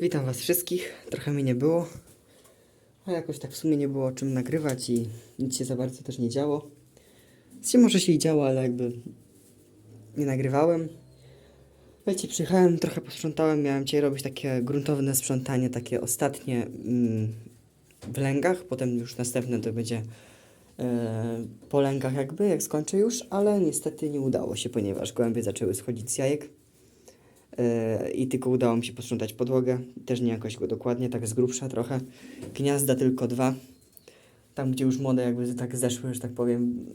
Witam Was wszystkich. Trochę mnie nie było. A jakoś tak w sumie nie było o czym nagrywać i nic się za bardzo też nie działo. Się może się i działo, ale jakby nie nagrywałem. Wiecie, przyjechałem, trochę posprzątałem. Miałem dzisiaj robić takie gruntowne sprzątanie, takie ostatnie mm, w lęgach. Potem już następne to będzie e, po lęgach jakby, jak skończę już. Ale niestety nie udało się, ponieważ gołębie zaczęły schodzić z jajek. Yy, i tylko udało mi się posprzątać podłogę. Też nie jakoś go dokładnie, tak z grubsza trochę. Gniazda tylko dwa. Tam, gdzie już młode jakby tak zeszły, że tak powiem,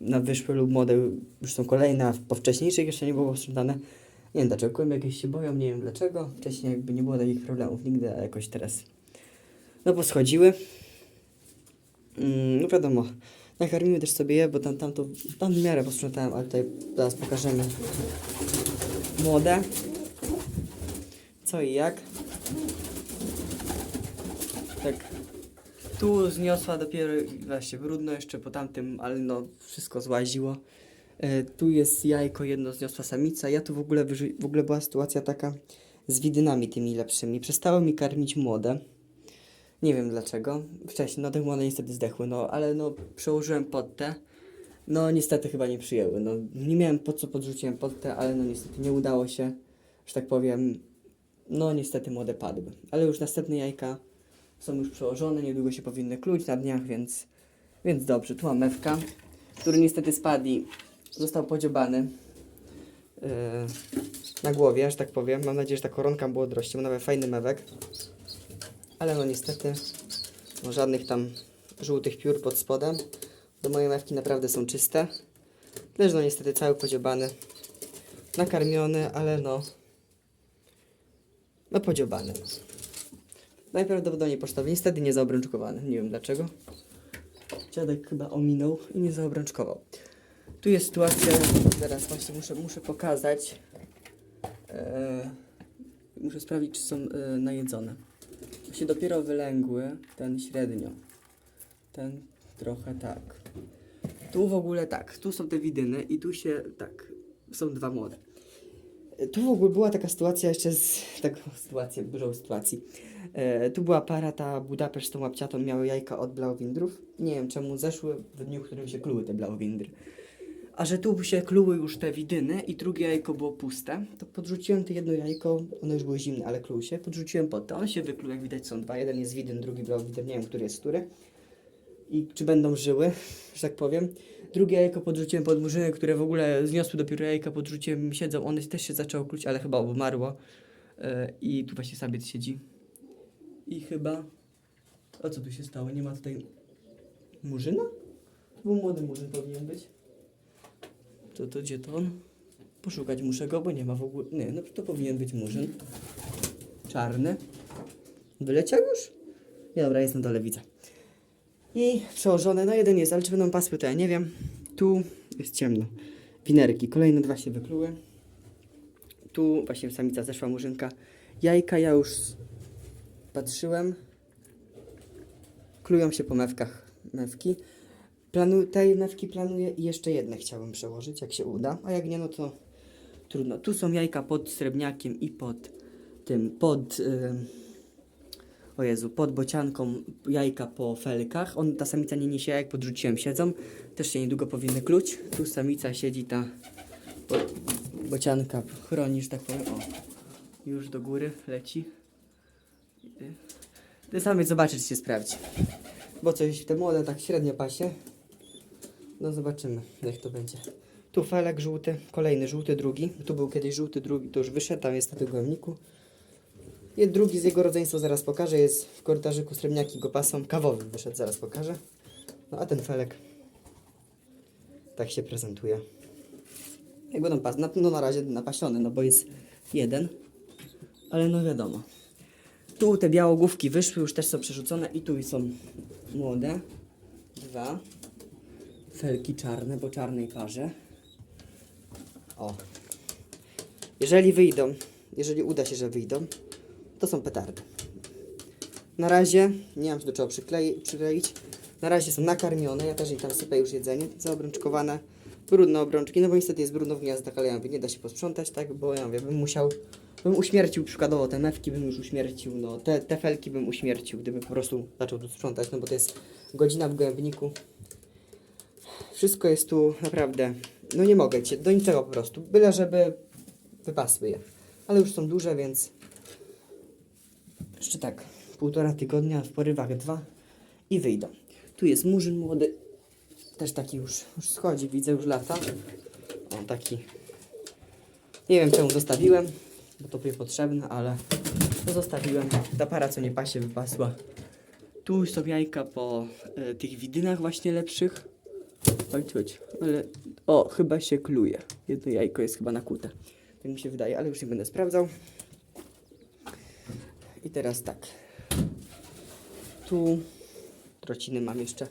na wyszłe lub młode już są kolejne, a po wcześniejszych jeszcze nie było posprzątane. Nie wiem dlaczego, jakieś się boją, nie wiem dlaczego. Wcześniej jakby nie było takich problemów nigdy, a jakoś teraz no poschodziły. Mm, no wiadomo, nakarmimy też sobie je, bo tam, tam to, tam w miarę posprzątałem, ale tutaj zaraz pokażemy młode. Co i jak. Tak. Tu zniosła dopiero, właśnie brudno jeszcze po tamtym, ale no wszystko złaziło. E, tu jest jajko, jedno zniosła samica. Ja tu w ogóle, w ogóle była sytuacja taka z widynami tymi lepszymi. Przestało mi karmić młode. Nie wiem dlaczego. Wcześniej, no te młode niestety zdechły, no ale no przełożyłem pod te. No niestety chyba nie przyjęły. No, nie miałem po co podrzuciłem pod te, ale no niestety nie udało się, że tak powiem. No niestety młode padły. Ale już następne jajka są już przełożone, niedługo się powinny kluć na dniach, więc, więc dobrze. Tu mam mewka, który niestety spadł i został podziobany yy, na głowie, że tak powiem. Mam nadzieję, że ta koronka była odrośnie, bo nawet fajny mewek. Ale no niestety, no żadnych tam żółtych piór pod spodem. Do mojej mewki naprawdę są czyste. Też no niestety cały podziobany. Nakarmiony, ale no... No podziobany. Najprawdopodobniej pocztowy. Niestety nie zaobrączkowany. Nie wiem dlaczego. Dziadek chyba ominął i nie zaobrączkował. Tu jest sytuacja, teraz właśnie muszę, muszę pokazać. Eee, muszę sprawdzić, czy są e, najedzone. Się dopiero wylęgły, ten średnio. Ten trochę tak. Tu w ogóle tak, tu są te widyny i tu się tak, są dwa młode. E, Tu w ogóle była taka sytuacja jeszcze z taką sytuacją, dużą sytuacji. E, tu była para, ta Budapeszt z tą łapciatą miały jajka od blauwindrów. Nie wiem czemu zeszły w dniu, w którym się kluły te blauwindry. A że tu się kluły już te widyny i drugie jajko było puste, to podrzuciłem to jedno jajko, one już były zimne, ale kluły się, podrzuciłem pod to, on się wykluł, jak widać są dwa, jeden jest widyn, drugi blauwinder, nie wiem, który jest który. I czy będą żyły, że tak powiem. Drugie jajko podrzuciłem pod murzyny, które w ogóle zniosły dopiero jajka, podrzuciłem, siedzą, one też się zaczęło kluć, ale chyba obumarło. E, I tu właśnie sabiec siedzi. I chyba... A co tu się stało? Nie ma tutaj... Murzyna? To był młody murzyn powinien być. To, to gdzie to on? Poszukać muszę go, bo nie ma w ogóle... Nie, no to powinien być murzyn. Czarny. Wyleciał już? Nie, dobra, jest na dole, widzę. I przełożone, no jeden jest, ale czy będą pasły, to ja nie wiem. Tu jest ciemno. Winerki, kolejne dwa się wykluły. Tu właśnie samica zeszła murzynka. Jajka ja już patrzyłem. Klują się po mewkach mewki. Planu, tej mewki planuję i jeszcze jedne chciałbym przełożyć, jak się uda. A jak nie, no to trudno. Tu są jajka pod srebrniakiem i pod tym, pod... Yy, o Jezu, pod bocianką jajka po felkach. On, ta samica nie niesie jajek, podrzuciłem, siedzą. Też się niedługo powinny kluć. Tu samica siedzi, ta bo, bocianka chroni, że tak powiem. O, już do góry leci. Ty samiec zobaczysz, czy się sprawdzi. Bo coś, te młode tak średnio pasie. No zobaczymy, jak to będzie. Tu felek żółty, kolejny żółty, drugi. Tu był kiedyś żółty, drugi, to już wyszedł, tam jest na tym głębniku. I drugi z jego rodzeństwa zaraz pokażę. Jest w korytarzyku srebrniaki go pasą. Kawowy wyszedł, zaraz pokażę. No a ten felek tak się prezentuje. Jak będą pas, no, na razie napasiony, no bo jest jeden. Ale no wiadomo. Tu te białogłówki wyszły, już też są przerzucone i tu są młode. Dwa. Felki czarne, po czarnej parze. O. Jeżeli wyjdą, jeżeli uda się, że wyjdą, to są petardy. Na razie nie mam się do czego przyklei, przykleić. Na razie są nakarmione, ja też jej tam sypę już jedzenie, zaobrączkowane. Brudne obrączki, no bo niestety jest brudno w gniazdach, ale ja mówię, nie da się posprzątać, tak, bo ja mówię, bym musiał bym uśmiercił przykładowo te mewki, bym już uśmiercił, no te, te felki bym uśmiercił, gdyby po prostu zaczął tu sprzątać, no bo to jest godzina w gołębniku. Wszystko jest tu naprawdę, no nie mogę cię, do niczego po prostu, byle żeby wypasły je. Ale już są duże, więc jeszcze tak, półtora tygodnia, w porywach dwa i wyjdą. Tu jest murzyn młody, też taki już, już schodzi, widzę już lata. O, taki. Nie wiem czemu zostawiłem, bo to było potrzebne, ale zostawiłem. Ta para co nie pasie wypasła. Tu są jajka po e, tych widynach właśnie lepszych. Chodź. Ale o, chyba się kluje. Jedno jajko jest chyba nakute. Tak mi się wydaje, ale już nie będę sprawdzał. I teraz tak. Tu trociny mam jeszcze.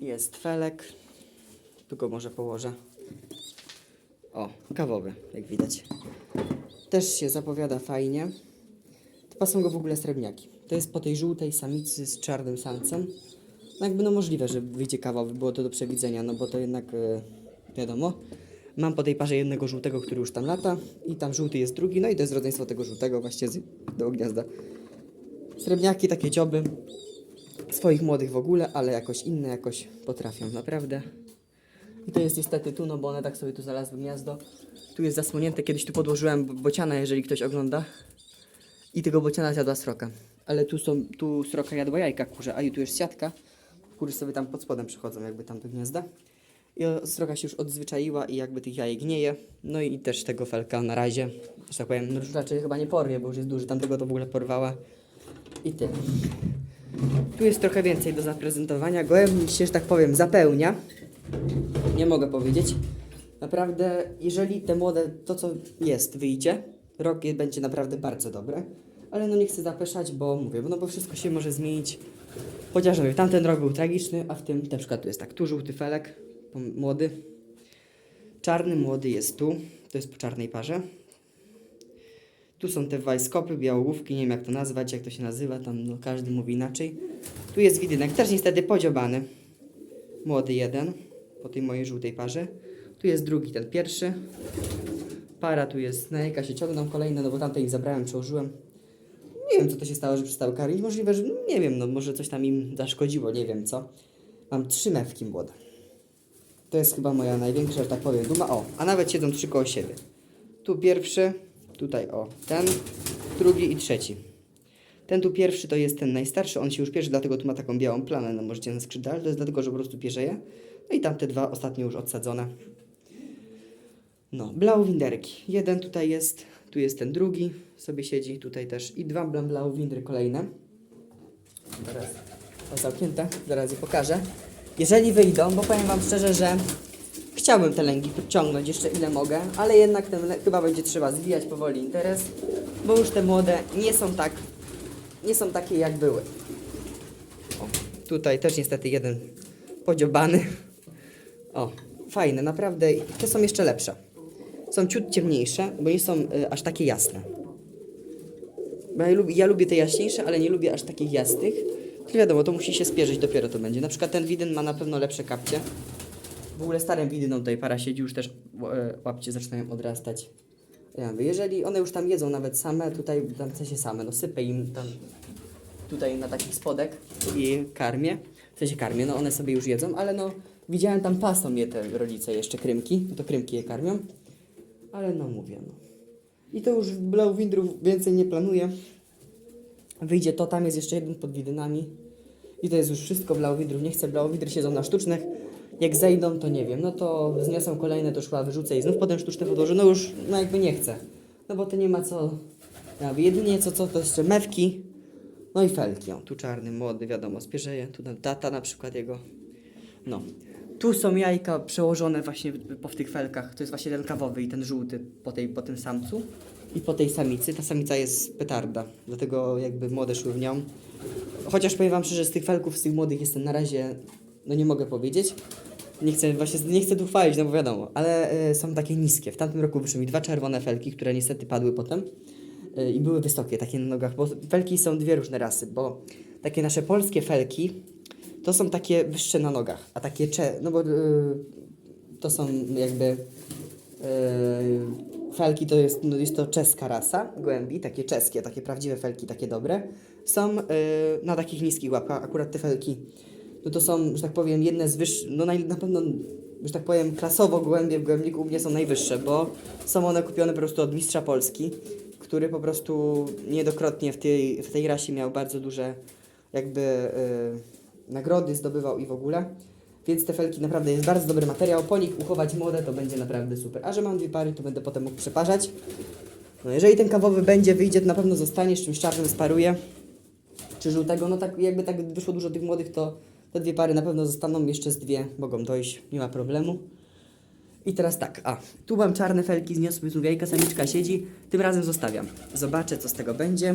Jest felek. Go może położę. O, kawowy, jak widać. Też się zapowiada fajnie. To są go w ogóle srebrniaki. To jest po tej żółtej samicy z czarnym samcem. No jakby no możliwe, że wyjdzie kawowy, było to do przewidzenia, no bo to jednak e, wiadomo. Mam po tej parze jednego żółtego, który już tam lata i tam żółty jest drugi, no i to jest rodzeństwo tego żółtego właśnie z do gniazda. Srebrniaki, takie dzioby, swoich młodych w ogóle, ale jakoś inne jakoś potrafią, naprawdę. I to jest niestety tu, no bo one tak sobie tu znalazły gniazdo. Tu jest zasłonięte, kiedyś tu podłożyłem bo- bociana, jeżeli ktoś ogląda. I tego bociana zjadła sroka. Ale tu są, tu sroka jadła jajka kurze, a i tu jest siatka. Kury sobie tam pod spodem przychodzą jakby tam do gniazda. I o- sroka się już odzwyczaiła i jakby tych jajek gnieje. No i też tego felka na razie, że tak powiem, no już raczej chyba nie porwie, bo już jest duży, tamtego to w ogóle porwała. I tyle. Tu jest trochę więcej do zaprezentowania. Gołębnik się, że tak powiem, zapełnia. Nie mogę powiedzieć. Naprawdę, jeżeli te młode, to co jest, wyjdzie, rok je- będzie naprawdę bardzo dobre. Ale no nie chcę zapeszać, bo mówię, no bo wszystko się może zmienić. Chociaż mówię, tamten rok był tragiczny, a w tym na przykład tu jest tak, tu żółty felek, młody. Czarny młody jest tu, to jest po czarnej parze. Tu są te wajskopy, białogłówki, nie wiem jak to nazwać, jak to się nazywa, tam no, każdy mówi inaczej. Tu jest widynek, też niestety podziobany. Młody jeden, po tej mojej żółtej parze. Tu jest drugi, ten pierwszy. Para tu jest, na jajka się ciągną kolejne, no bo tamte ich zabrałem, przełożyłem. Nie wiem, co to się stało, że przestały karmić. Możliwe, że nie wiem, no może coś tam im zaszkodziło, nie wiem co. Mam trzy mewki młode. To jest chyba moja największa, że tak powiem, duma. O, a nawet siedzą trzy koło siebie. Tu pierwszy, tutaj o, ten, drugi i trzeci. Ten tu pierwszy to jest ten najstarszy, on się już pierze, dlatego tu ma taką białą plamę, no możecie na skrzydle, to jest dlatego, że po prostu pierzeje. No i tamte dwa ostatnio już odsadzone. No, blauwinderki. Jeden tutaj jest, tu jest ten drugi, sobie siedzi, tutaj też i dwa blauwindry kolejne. Teraz o zamknięte, zaraz je pokażę. Jeżeli wyjdą, bo powiem Wam szczerze, że chciałbym te lęgi ciągnąć jeszcze ile mogę, ale jednak ten chyba będzie trzeba zwijać powoli interes, bo już te młode nie są tak, nie są takie jak były. O, tutaj też niestety jeden podziobany. O, fajne, naprawdę. Te są jeszcze lepsze. Są ciut ciemniejsze, bo nie są y, aż takie jasne. Ja, lubię, ja lubię te jaśniejsze, ale nie lubię aż takich jasnych. Tylko wiadomo, to musi się spierzyć, dopiero to będzie. Na przykład ten widyn ma na pewno lepsze kapcie. W ogóle starym widynom tutaj para siedzi, już też e, łapcie zaczynają odrastać. Ja mówię, jeżeli one już tam jedzą nawet same, tutaj tam w sensie same, no sypę im tam tutaj na taki spodek i karmię. W sensie karmię, no one sobie już jedzą, ale no widziałem tam pasą je te rodzice jeszcze krymki, no to krymki je karmią. Ale no mówię, no. I to już Blauwindrów więcej nie planuję. Wyjdzie to, tam jest jeszcze jeden pod widynami. I to jest już wszystko Blauwindrów. Nie chcę Blauwindry siedzą na sztucznych. Jak zejdą, to nie wiem. No to zniosą kolejne, to szła wyrzucę i znów potem sztuczne podłożę. No już, no jakby nie chcę. No bo to nie ma co. Jedynie co, co to jeszcze mewki. No i felki. O, tu czarny, młody, wiadomo, spierzeje. Tu tata na przykład jego. No. Tu są jajka przełożone właśnie po w tych felkach. To jest właśnie ten kawowy i ten żółty po, tej, po tym samcu. I po tej samicy. Ta samica jest petarda, dlatego jakby młode szły w nią. Chociaż powiem wam szczerze, z tych felków, z tych młodych jestem na razie, no nie mogę powiedzieć. Nie chcę właśnie, nie chcę tu chwalić, no bo wiadomo, ale e, są takie niskie. W tamtym roku wyszły mi dwa czerwone felki, które niestety padły potem. E, I były wysokie, takie na nogach, bo felki są dwie różne rasy, bo takie nasze polskie felki to są takie wyższe na nogach, a takie cze, no bo y, to są jakby y, felki to jest, no jest to czeska rasa głębi, takie czeskie, takie prawdziwe felki, takie dobre. Są y, na takich niskich łapkach, akurat te felki, no to są, że tak powiem, jedne z wyższych, no naj, na pewno, że tak powiem, klasowo głębie w głębniku u mnie są najwyższe, bo są one kupione po prostu od mistrza Polski, który po prostu niejednokrotnie w tej, w tej rasie miał bardzo duże jakby y, nagrody zdobywał i w ogóle. Więc te felki naprawdę jest bardzo dobry materiał. Po nich uchować młode to będzie naprawdę super. A że mam dwie pary, to będę potem mógł przeparzać. No jeżeli ten kawowy będzie, wyjdzie, to na pewno zostanie, z czymś czarnym sparuję. Czy żółtego, no tak jakby tak wyszło dużo tych młodych, to te dwie pary na pewno zostaną, jeszcze z dwie mogą dojść, nie ma problemu. I teraz tak, a, tu mam czarne felki, zniosły znów jajka, samiczka siedzi, tym razem zostawiam. Zobaczę, co z tego będzie.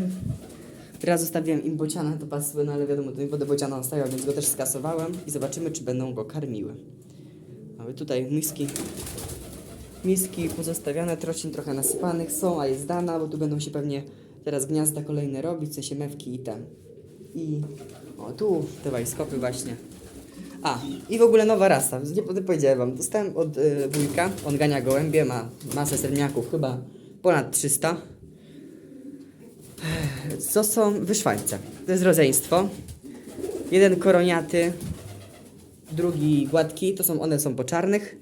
Teraz zostawiłem im bociana, to pasły, no ale wiadomo, mi wodę bociana nastawiał, więc go też skasowałem i zobaczymy, czy będą go karmiły. Mamy tutaj miski, miski pozostawione, trocin trochę nasypanych są, a jest dana, bo tu będą się pewnie teraz gniazda kolejne robić, w sensie mewki i ten. I o, tu te wajskopy właśnie. A, i w ogóle nowa rasa, nie powiedziałem wam, dostałem od y, wujka, on gania gołębie, ma masę serniaków, chyba ponad 300. Co są wyszwańce? To jest rodzeństwo. Jeden koroniaty, drugi gładki, to są, one są po czarnych.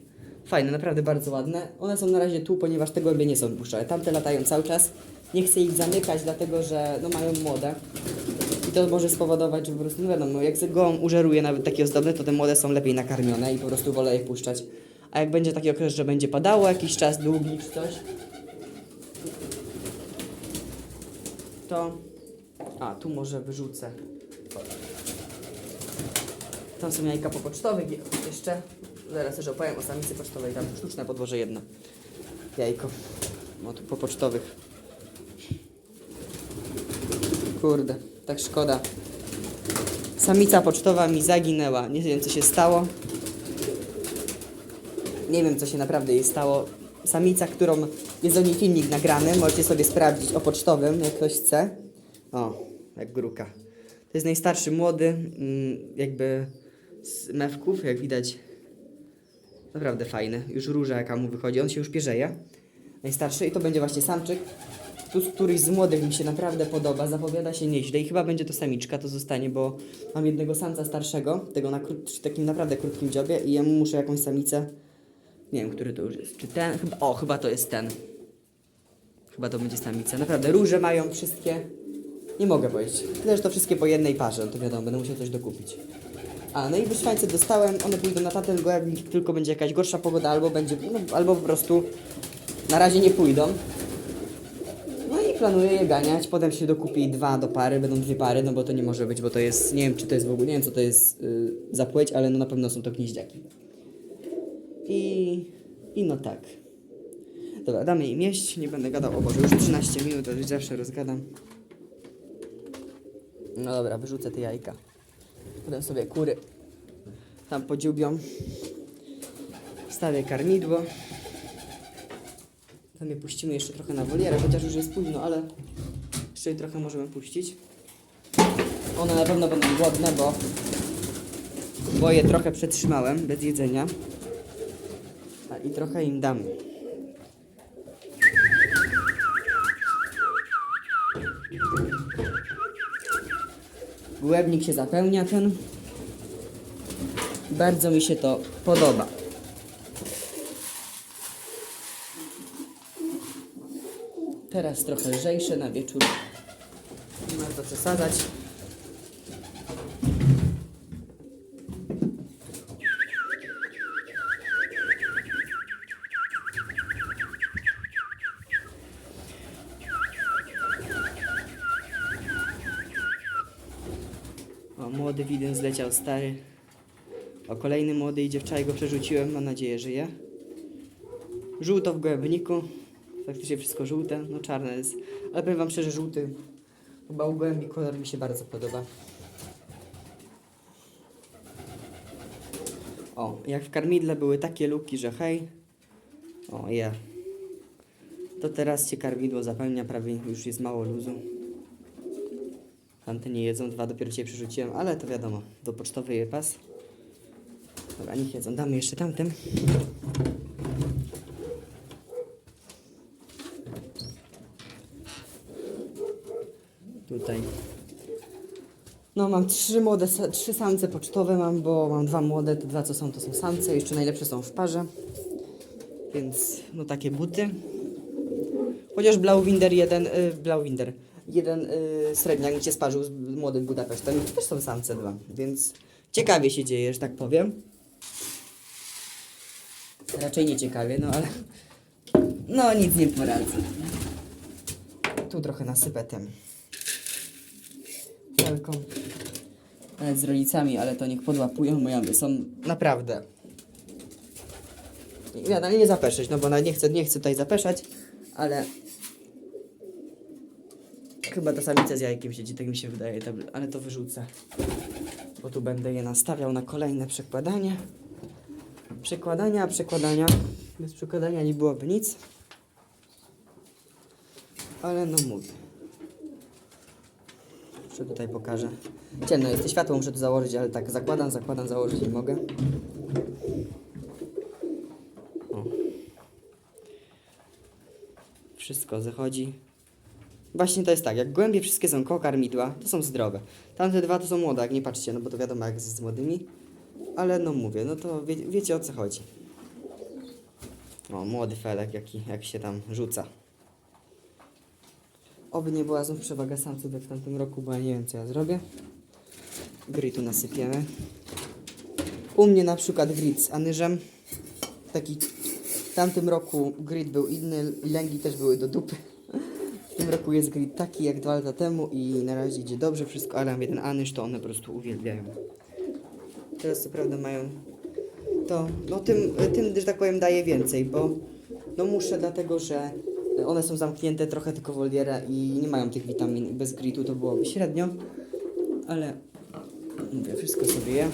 Fajne, naprawdę bardzo ładne. One są na razie tu, ponieważ te gołębie nie są puszczane. Tamte latają cały czas. Nie chcę ich zamykać, dlatego że no, mają młode. I to może spowodować, że po prostu, no wiadomo, jak gołąb użeruje nawet takie ozdobne, to te młode są lepiej nakarmione i po prostu wolę je puszczać. A jak będzie taki okres, że będzie padało jakiś czas długi czy coś, to... A, tu może wyrzucę. Tam są jajka popocztowe je- jeszcze. Zaraz też opowiem o samicy pocztowej. Tam sztuczne podłoże jedno. Jajko. No tu popocztowych. Kurde, tak szkoda. Samica pocztowa mi zaginęła. Nie wiem co się stało. Nie wiem co się naprawdę jej stało. Samica, którą jest o niej filmik nagrany, możecie sobie sprawdzić o pocztowym, jak ktoś chce. O, jak gruka. To jest najstarszy młody, mm, jakby z mewków, jak widać. Naprawdę fajny. Już róża jaka mu wychodzi, on się już pierzeje. Najstarszy i to będzie właśnie samczyk. Tu któryś z młodych mi się naprawdę podoba, zapowiada się nieźle i chyba będzie to samiczka, to zostanie, bo mam jednego samca starszego, tego na takim naprawdę krótkim dziobie i jemu muszę jakąś samicę, nie wiem, który to już jest, czy ten, chyba, o, chyba to jest ten. Chyba to będzie samica. Naprawdę, róże mają wszystkie. Nie mogę powiedzieć. Tyle, że to wszystkie po jednej parze, no to wiadomo, będę musiał coś dokupić. A, no i wyszwańce dostałem, one pójdą na tamten gołębnik, tylko będzie jakaś gorsza pogoda, albo będzie, no, albo po prostu na razie nie pójdą. No i planuję je ganiać, potem się dokupi dwa do pary, będą dwie pary, no bo to nie może być, bo to jest, nie wiem czy to jest w ogóle, nie wiem co to jest yy, za płeć, ale no na pewno są to gnieździaki. I, i no tak. Dobra, damy im jeść, nie będę gadał, o Boże, już 13 minut, to już zawsze rozgadam. No dobra, wyrzucę te jajka. Potem sobie kury tam podziubią. Wstawię karmidło. Tam je puścimy jeszcze trochę na wolierę, chociaż już jest późno, ale jeszcze je trochę możemy puścić. One na pewno będą głodne, bo, bo je trochę przetrzymałem bez jedzenia. I trochę im dam. Głębnik się zapełnia ten. Bardzo mi się to podoba. Teraz trochę lżejsze na wieczór. Nie ma co przesadzać. O, młody widyn zleciał stary. O, kolejny młody idzie wczoraj go przerzuciłem, mam nadzieję, że je. Żółto w gołębniku. Faktycznie wszystko żółte, no czarne jest. Ale powiem wam szczerze, żółty chyba u gołębi kolor mi się bardzo podoba. O, jak w karmidle były takie luki, że hej. O, je. To teraz się karmidło zapełnia, prawie już jest mało luzu. Tamte nie jedzą, dwa dopiero dzisiaj przerzuciłem, ale to wiadomo, do pocztowej pas. Dobra, niech jedzą, damy jeszcze tamtym. Tutaj. No mam trzy młode, trzy samce pocztowe mam, bo mam dwa młode, te dwa co są to są samce, jeszcze najlepsze są w parze. Więc no takie buty. Chociaż Blauwinder jeden, y, Blauwinder jeden y, srebrniak mi sparzył z młodym Budapesztem, to też są samce dwa, więc ciekawie się dzieje, że tak powiem. Raczej nie ciekawie, no ale no nic nie poradzę. Tu trochę nasypę tym felką. Nawet z rodzicami, ale to niech podłapują, bo są naprawdę. Ja nie zapeszyć, no bo nie chcę, nie chcę tutaj zapeszać, ale chyba ta samica z jajkiem siedzi, tak mi się wydaje, ale to wyrzucę. Bo tu będę je nastawiał na kolejne przekładanie. Przekładania, przekładania. Bez przekładania nie byłoby nic. Ale no mówię. Jeszcze tutaj pokażę. Ciemno jest, światło muszę tu założyć, ale tak zakładam, zakładam, założyć nie mogę. O. Wszystko zachodzi. Właśnie to jest tak, jak głębie wszystkie są koło karmidła, to są zdrowe. Tamte dwa to są młode, jak nie patrzcie, no bo to wiadomo jak jest z młodymi. Ale no mówię, no to wie, wiecie o co chodzi. O, młody felek, jaki, jak się tam rzuca. Oby nie była znów przewaga samców jak w tamtym roku, bo ja nie wiem co ja zrobię. Gritu nasypiemy. U mnie na przykład grit z anyżem. Taki w tamtym roku grit był inny, lęgi też były do dupy. Roku jest grit taki jak dwa lata temu i na razie idzie dobrze wszystko, ale mam jeden anyż, to one po prostu uwielbiają. Teraz co prawda mają to, no tym, tym, że tak powiem, daje więcej, bo no muszę, dlatego że one są zamknięte trochę tylko woliera i nie mają tych witamin bez gritu to byłoby średnio, ale mówię, wszystko sobie je.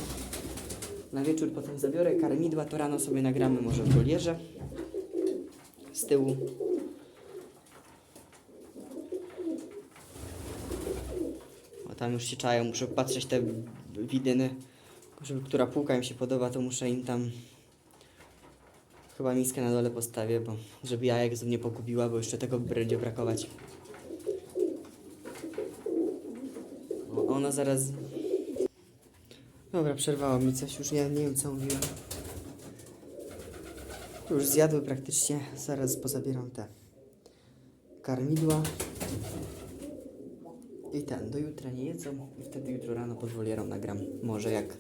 Na wieczór potem zabiorę karmidła, to rano sobie nagramy może w wolierze z tyłu. O, tam już się czają, muszę patrzeć te widyny, żeby która półka im się podoba, to muszę im tam chyba miskę na dole postawię, bo żeby jajek znów nie pogubiła, bo jeszcze tego będzie brakować. Ona zaraz... Dobra, przerwało mi coś, już ja nie wiem co mówiłem. Już zjadły praktycznie, zaraz pozabieram te karmidła. I ten, do jutra nie jedzą i wtedy jutro rano pod nagram. Może jak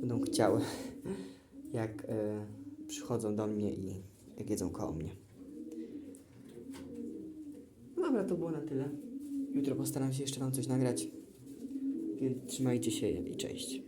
będą chciały, jak e, przychodzą do mnie i jak jedzą koło mnie. Dobra, to było na tyle. Jutro postaram się jeszcze Wam coś nagrać. Więc trzymajcie się i cześć.